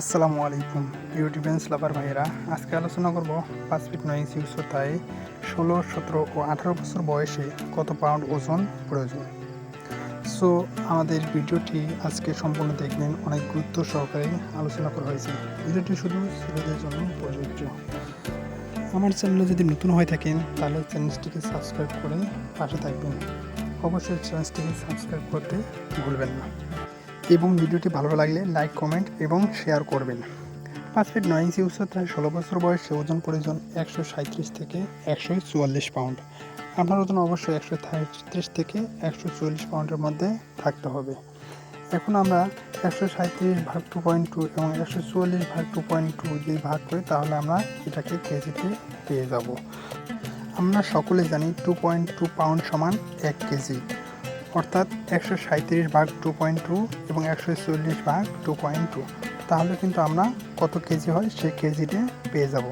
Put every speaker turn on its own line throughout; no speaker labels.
আসসালামু আলাইকুম ইউটিউবেন্স লাভার ভাইয়েরা। আজকে আলোচনা করব পাঁচ ফিট নয় ইঞ্চি উচ্চতায় ষোলো, সতেরো ও আঠারো বছর বয়সে কত পাউন্ড ওজন প্রয়োজন? সো আমাদের ভিডিওটি আজকে সম্পূর্ণ দেখবেন, অনেক গুরুত্ব সহকারে আলোচনা করা হয়েছে। ভিডিওটি শুধু ছেলেদের জন্য প্রযোজ্য আমার চ্যানেলে যদি নতুন হয়ে থাকেন, তাহলে চ্যানেলটিকে সাবস্ক্রাইব করে পাশে থাকবেন। অবশ্যই চ্যানেলটিকে সাবস্ক্রাইব করতে ভুলবেন না। এবং ভিডিওটি ভালো লাগলে লাইক, কমেন্ট এবং শেয়ার করবেন। পাঁচ ফিট নয় ইঞ্চি উচ্চতায় ষোলো বছর বয়সে ওজন প্রয়োজন একশো সাঁত্রিশ থেকে একশো চুয়াল্লিশ পাউন্ড। আপনার ওজন অবশ্যই একশো সাঁত্রিশ থেকে একশো চুয়াল্লিশ পাউন্ডের মধ্যে থাকতে হবে। এখন আমরা একশো সাঁত্রিশ ভাগ টু পয়েন্ট টু এবং একশো চুয়াল্লিশ ভাগ টু পয়েন্ট টু যদি ভাগ করি, তাহলে আমরা এটাকে কেজিতে পেয়ে যাব। আমরা সকলে জানি টু পয়েন্ট টু পাউন্ড সমান এক কেজি। অর্থাৎ একশো সাঁত্রিশ ভাগ টু পয়েন্ট টু এবং একশো চল্লিশ ভাগ টু পয়েন্ট টু তাহলে কিন্তু আমরা কত কেজি হয়? সেই কেজিতে পেয়ে যাব।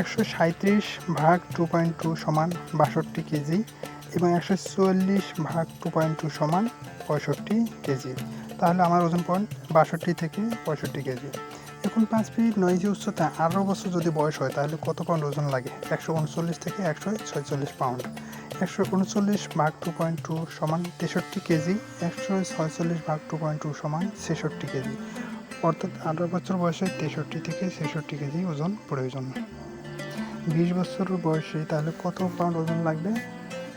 একশো সাঁত্রিশ ভাগ টু পয়েন্ট টু সমান বাষট্টি কেজি এবং একশো চল্লিশ ভাগ টু পয়েন্ট টু সমান পঁয়ষট্টি কেজি। তাহলে আমার ওজন পয়েন্ট বাষট্টি থেকে পঁয়ষট্টি কেজি। এখন পাঁচ ফিট নয় ইঞ্চি উচ্চতা আঠারো বছর যদি বয়স হয়, তাহলে কত পাউন্ড ওজন লাগে? একশো উনচল্লিশ থেকে একশো ছয়চল্লিশ পাউন্ড একশো উনচল্লিশ ভাগ টু পয়েন্ট টু সমান তেষট্টি কেজি, একশো ছয়চল্লিশ ভাগ টু পয়েন্ট টু সমান ছেষট্টি কেজি। অর্থাৎ আঠারো বছর বয়সে তেষট্টি থেকে ছেষট্টি কেজি ওজন প্রয়োজন। বিশ বছর বয়সে তাহলে কত পাউন্ড ওজন লাগবে?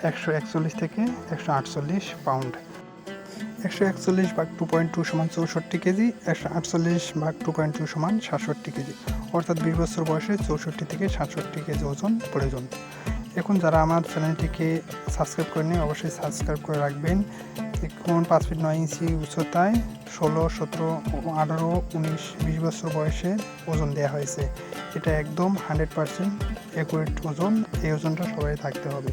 একশো একচল্লিশ থেকে একশো আটচল্লিশ পাউন্ড। একশো একচল্লিশ ভাগ টু পয়েন্ট টু সমান চৌষট্টি কেজি, একশো আটচল্লিশ ভাগ টু পয়েন্ট টু সমান সাতষট্টি কেজি। অর্থাৎ বিশ বছর বয়সে চৌষট্টি থেকে সাতষট্টি কেজি ওজন প্রয়োজন। এখন যারা আমার চ্যানেলটিকে সাবস্ক্রাইব করেনি অবশ্যই সাবস্ক্রাইব করে রাখবেন। এখন পাঁচ ফিট নয় ইঞ্চি উচ্চতায় ষোলো, সতেরো, আঠারো, উনিশ, বিশ বছর বয়সে ওজন দেওয়া হয়েছে। এটা একদম হান্ড্রেড পারসেন্ট অ্যাকুরেট ওজন, এই ওজনটা সবাই থাকতে হবে।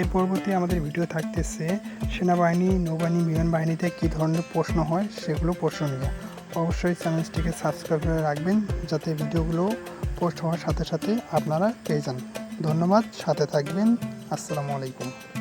এর পরবর্তী আমাদের ভিডিও থাকতেছে, সেনাবাহিনী, নৌবাহিনী, বিমান বাহিনীতে কী ধরনের প্রশ্ন হয় সেগুলো প্রশ্ন নিয়ে অবশ্যই চ্যানেলটিকে সাবস্ক্রাইব করে রাখবেন, যাতে ভিডিওগুলো পোস্ট হওয়ার সাথে সাথে আপনারা পেয়ে যান। ধন্যবাদ সাথে থাকবেন। আসসালামু আলাইকুম।